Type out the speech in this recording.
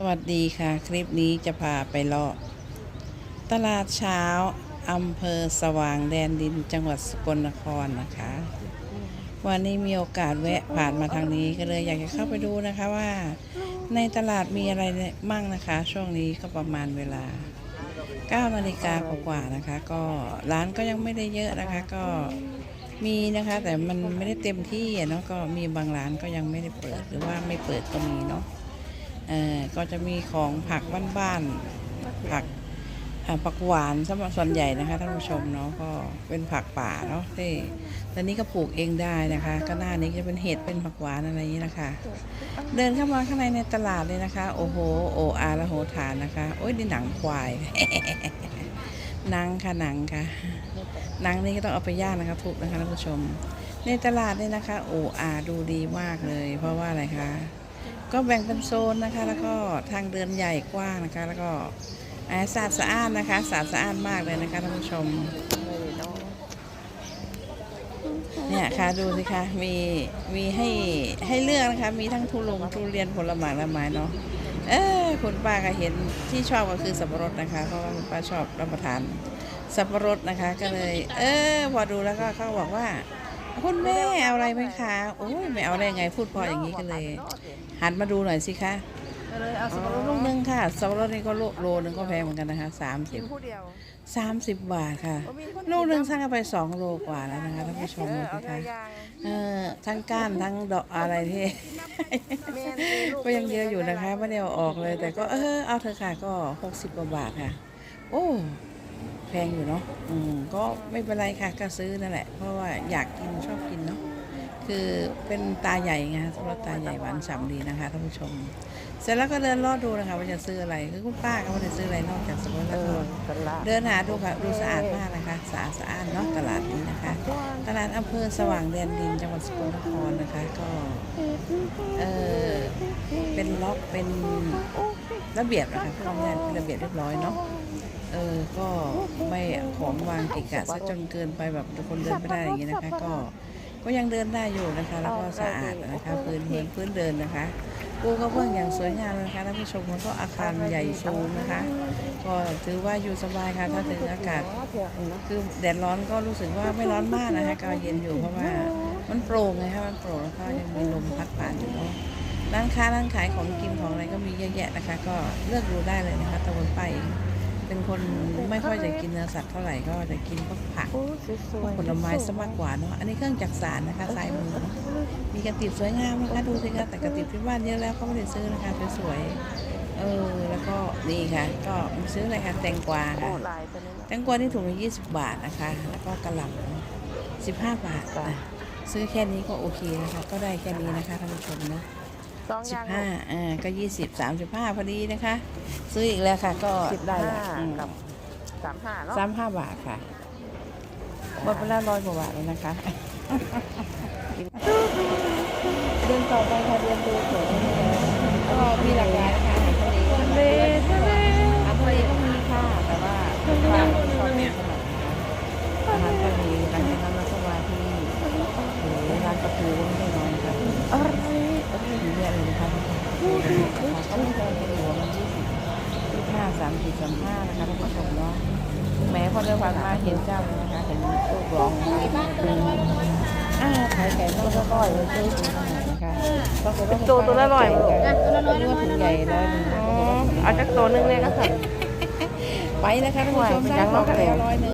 สวัสดีค่ะ คลิปนี้จะพาไปเลาะตลาดเช้าอำเภอสว่างแดนดินจังหวัดสกลนครนะคะ วันนี้มีโอกาสแวะผ่านมาทางนี้ก็เลยอยากจะเข้าไปดูนะคะว่า ในตลาดมีอะไรมั่งนะคะ ช่วงนี้ก็ประมาณเวลา 9 นาฬิกากว่าๆนะคะ ก็ร้านก็ยังไม่ได้เยอะนะคะก็มีนะคะแต่มันไม่ได้เต็มที่เนาะก็มีบางร้านก็ยังไม่ได้เปิดหรือว่าไม่เปิดก็มีเนาะ เออก็จะมีของผักบ้านๆผักผักหวานส่วนใหญ่นะคะท่านผู้ชมเนาะก็เป็นผักป่าเนาะที่ตอนนี้ก็ปลูกเองได้นะคะ ก็หน้านี้จะเป็นเห็ดเป็นผักหวานอะไรอย่างนี้นะคะ เดินเข้ามาข้างในในตลาดเลยนะคะ โอ้โหโออาละโหฐานนะคะ โอ้ยนี่หนังควายหนังค่ะหนังค่ะหนังนี่ก็ต้องเอาไปย่างนะคะทุกนะคะท่านผู้ชม ในตลาดเนี่ยนะคะ โออาดูดีมากเลย เพราะว่าอะไรคะ ก็แบ่งเป็นโซนนะคะ แล้วก็ทางเดินใหญ่กว้างนะคะ แล้วก็อ่าสะอาดสะอาดนะคะสะอาดสะอาดมากเลยนะคะท่านผู้ชมเนี่ยค่ะดูสิคะมีมีให้ให้เลือกนะคะ มีทั้งทุลงทุเรียนผลไม้ละไม้เนาะเออคุณป้าก็เห็นที่ชอบก็คือสับปะรดนะคะ เพราะว่าคุณป้าชอบรับประทานสับปะรดนะคะ ก็เลย เออพอดูแล้วก็เขาบอกว่า คุณแม่เอาอะไรไหมคะโอ้ยไม่เอาได้ไงพูดพออย่างนี้ก็เลย หันมาดูหน่อยสิคะเลยเอาสัสับบปะปะรรดดลูลูกกหนึนึงงค่ะสับปะรดนี่ก็โลโลนึงก็แพงเหมือนกันนะคะสามสิกิบนผู้เดียวสามสิบบาทค่ะบ่มีคนลูกหนึ่งสั่งกันไปสองโลกว่าแล้วนะคะท่านผู้ชมเอดูอเอาสิแต่คะยางเออทั้งก้านทั้งดอกอะไรที่แม่นลูก็ยังเยอะอยู่นะคะไม่ได้เอาออกเลย แต่ก็เออเอาเถอะค่ะก็หกสิบกว่าบาทค่ะ โอ้ แพงอยู่เนาะอืมก็ไม่เป็นไรค่ะก็ซื้อนั่นแหละ เพราะว่าอยากกินชอบกินเนาะคือเป็นตาใหญ่ไงสำหรับตาใหญ่หวานฉ่ำดีนะคะท่านผู้ชม เสร็จแล้วก็เดินลอดดูนะคะว่าจะซื้ออะไรคือคุณป้าก็ไม่ได้ซื้ออะไรนอกจากสมุนไพเอรอตลาดเดินหาดูค่ะดูสะอาดมากนะคะสะอาดสะอาดเนาะตลาดนี้นะคะ ตลาดอำเภอสว่างแดนดินจังหวัดสกลนครนะคะก็เออเป็นล็อกเป็นระเบียบนะคะพูดง่ายๆเป็นระเบียบเรียบร้อยเนาะ เออก็ไม่ของวางเกะกะซะจนเกินไปแบบคนเดินไม่ได้อย่างนี้นะคะ ก็ก็ยังเดินได้อยู่นะคะ แล้วก็สะอาดนะคะพื้นพื้นพื้นเดินนะคะปูกระเบื้องอย่างสวยงามเลยนะคะท่านผู้ชมแล้วก็อาคารใหญ่สูงนะคะ ก็ถือว่าอยู่สบายค่ะถ้าถึงอากาศคือแดดร้อนก็รู้สึกว่าไม่ร้อนมากนะคะก็เย็นอยู่เพราะว่ามันโปร่งไงคะมันโปร่งแล้วก็ยังมีลมพัดผ่านอยู่เนาะร้านค้าร้านขายของกินของอะไรก็มีเยอะแยะนะคะ ก็เลือกดูได้เลยนะคะตะวันไป เองเป็นคนไม่ค่อยจะกินเนื้อสัตว์เท่าไหร่ก็จะกินพวกผักโอ้สวยผลไม้ซะมากกว่าเนาะอันนี้เครื่องจักสารนะคะสายมือเนาะมีกระติบสวยงามนะคะดูสิคะแต่กระติบที่บ้านเยอะแล้วก็ไม่ได้ซื้อนะคะสวยๆเออแล้วก็นี่ค่ะ ก็มาซื้ออะไรคะแตงกวาโอ้ค่ะลายตัวนี้แตงกวานี่ถุงละยี่สิบบาทนะคะ แล้วก็กระหล่ำสิบห้าบาทนะซื้อแค่นี้ก็โอเคนะคะ ก็ได้แค่นี้นะคะท่านผู้ชมนะ สองสิอบย่างห้าอ่าก็ยี่สิบสามสิบห้าพอดีนะคะ ซื้ออีกแล้วค่ะ ก็ได้ละห้ากับสามห้าเนาะสามห้าบาทค่ะหมดไปแล้วร้อยกว่าบาทแล้วนะคะ เดินต่อไปค่ะเดินดูสวยก็มีหลากหลายนะคะอาหารทะเล ทะเลทะเล อาหารทะเลก็มีค่ะ แต่ว่าร้านเราชอบเนี่ยขนาดนะคะอาหารทะเลหลังจากนั้นเราก็มาที่โอ้โหร้านปลาทูก็ไม่น้อยนะคะ อะไร ก็มีเยอะเลยนะคะก็ไม่แพงเป็นหัวมันยี่สิบยี่ห้า สามสิบสามห้านะคะท่านผู้ชมเนาะแม้พอเดินผ่านมาเห็นเจ้าเลยนะคะเห็นรูปร้องนะคะอ่าขายไก่ทอดก็ร้อยเลยซื้อถุงขนาดนะคะก็คือว่าตัวตัวละร้อยมั้งตัวละร้อยถุงใหญ่ร้อยหนึ่งอ๋อเอาจากตัวหนึงเลยก็ค่ะไปนะคะท่านผู้ชมได้ของไปแล้วร้อยหนึ่ง